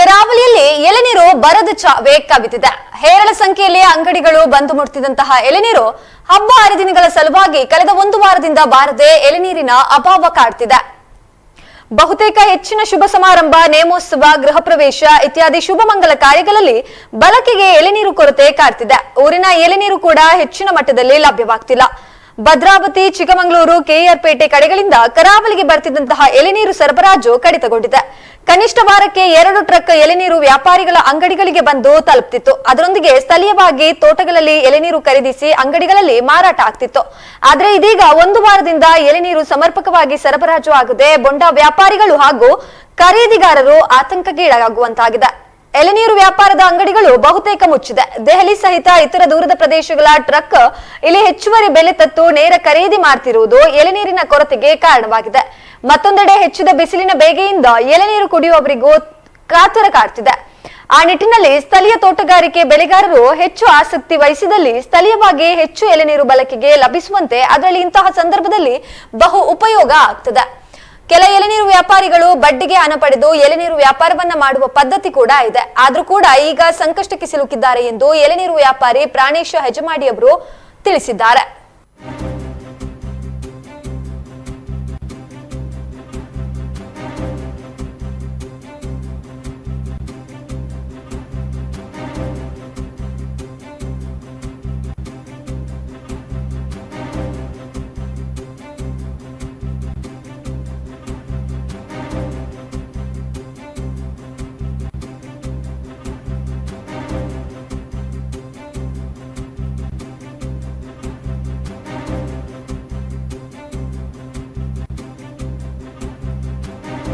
ಕರಾವಳಿಯಲ್ಲಿ ಎಳೆನೀರು ಬರದ ಚಾವೆ ಕವಿತಿದೆ. ಹೇರಳ ಸಂಖ್ಯೆಯಲ್ಲಿ ಅಂಗಡಿಗಳು ಬಂದು ಮುಟ್ತಿದಂತಹ ಎಳೆನೀರು ಹಬ್ಬ ಹರಿದಿನಗಳ ಸಲುವಾಗಿ ಕಳೆದ ಒಂದು ವಾರದಿಂದ ಬಾರದೆ ಎಳೆನೀರಿನ ಅಭಾವ ಕಾಡ್ತಿದೆ. ಬಹುತೇಕ ಹೆಚ್ಚಿನ ಶುಭ ಸಮಾರಂಭ, ನೇಮೋತ್ಸವ, ಗೃಹ ಪ್ರವೇಶ ಇತ್ಯಾದಿ ಶುಭ ಮಂಗಲ ಕಾರ್ಯಗಳಲ್ಲಿ ಬಳಕೆಗೆ ಎಳೆನೀರು ಕೊರತೆ ಕಾಡ್ತಿದೆ. ಊರಿನ ಎಳೆನೀರು ಕೂಡ ಹೆಚ್ಚಿನ ಮಟ್ಟದಲ್ಲಿ ಲಭ್ಯವಾಗ್ತಿಲ್ಲ. ಭದ್ರಾವತಿ, ಚಿಕ್ಕಮಗಳೂರು ಕೆಆರ್ಪೇಟೆ ಕಡೆಗಳಿಂದ ಕರಾವಳಿಗೆ ಬರ್ತಿದ್ದಂತಹ ಎಲೆನೀರು ಸರಬರಾಜು ಕಡಿತಗೊಂಡಿದೆ. ಕನಿಷ್ಠ ವಾರಕ್ಕೆ ಎರಡು ಟ್ರಕ್ ಎಲೆನೀರು ವ್ಯಾಪಾರಿಗಳ ಅಂಗಡಿಗಳಿಗೆ ಬಂದು ತಲುಪ್ತಿತ್ತು. ಅದರೊಂದಿಗೆ ಸ್ಥಳೀಯವಾಗಿ ತೋಟಗಳಲ್ಲಿ ಎಲೆನೀರು ಖರೀದಿಸಿ ಅಂಗಡಿಗಳಲ್ಲಿ ಮಾರಾಟ ಆಗ್ತಿತ್ತು. ಆದರೆ ಇದೀಗ ಒಂದು ವಾರದಿಂದ ಎಲೆನೀರು ಸಮರ್ಪಕವಾಗಿ ಸರಬರಾಜು ಆಗದೆ, ಬೊಂಡ ವ್ಯಾಪಾರಿಗಳು ಹಾಗೂ ಖರೀದಿಗಾರರು ಆತಂಕಕ್ಕೀಡಾಗುವಂತಾಗಿದೆ ಎಳೆನೀರು ವ್ಯಾಪಾರದ ಅಂಗಡಿಗಳು ಬಹುತೇಕ ಮುಚ್ಚಿದೆ. ದೆಹಲಿ ಸಹಿತ ಇತರ ದೂರದ ಪ್ರದೇಶಗಳ ಟ್ರಕ್ ಇಲ್ಲಿ ಹೆಚ್ಚುವರಿ ಬೆಲೆ ತತ್ತು ನೇರ ಖರೀದಿ ಮಾಡ್ತಿರುವುದು ಎಲೆನೀರಿನ ಕೊರತೆಗೆ ಕಾರಣವಾಗಿದೆ. ಮತ್ತೊಂದೆಡೆ ಹೆಚ್ಚಿದ ಬಿಸಿಲಿನ ಬೇಗೆಯಿಂದ ಎಲೆನೀರು ಕುಡಿಯುವವರಿಗೂ ಕಾತರ ಕಾಡ್ತಿದೆ. ಆ ನಿಟ್ಟಿನಲ್ಲಿ ಸ್ಥಳೀಯ ತೋಟಗಾರಿಕೆ ಬೆಳೆಗಾರರು ಹೆಚ್ಚು ಆಸಕ್ತಿ ವಹಿಸಿದಲ್ಲಿ ಸ್ಥಳೀಯವಾಗಿ ಹೆಚ್ಚು ಎಲೆನೀರು ಬಳಕೆಗೆ ಲಭಿಸುವಂತೆ ಅದರಲ್ಲಿ ಇಂತಹ ಸಂದರ್ಭದಲ್ಲಿ ಬಹು ಉಪಯೋಗ ಆಗ್ತದೆ. ಕೆಲ ಎಲೆನೀರು ವ್ಯಾಪಾರಿಗಳು ಬಡ್ಡಿಗೆ ಹಣ ಪಡೆದು ಎಲೆನೀರು ವ್ಯಾಪಾರವನ್ನ ಮಾಡುವ ಪದ್ಧತಿ ಕೂಡ ಇದೆ. ಆದ್ರೂ ಕೂಡ ಈಗ ಸಂಕಷ್ಟಕ್ಕೆ ಸಿಲುಕಿದ್ದಾರೆ ಎಂದು ಎಲೆನೀರು ವ್ಯಾಪಾರಿ ಪ್ರಾಣೇಶ ಹೆಜಮಾಡಿಯವರು ತಿಳಿಸಿದ್ದಾರೆ.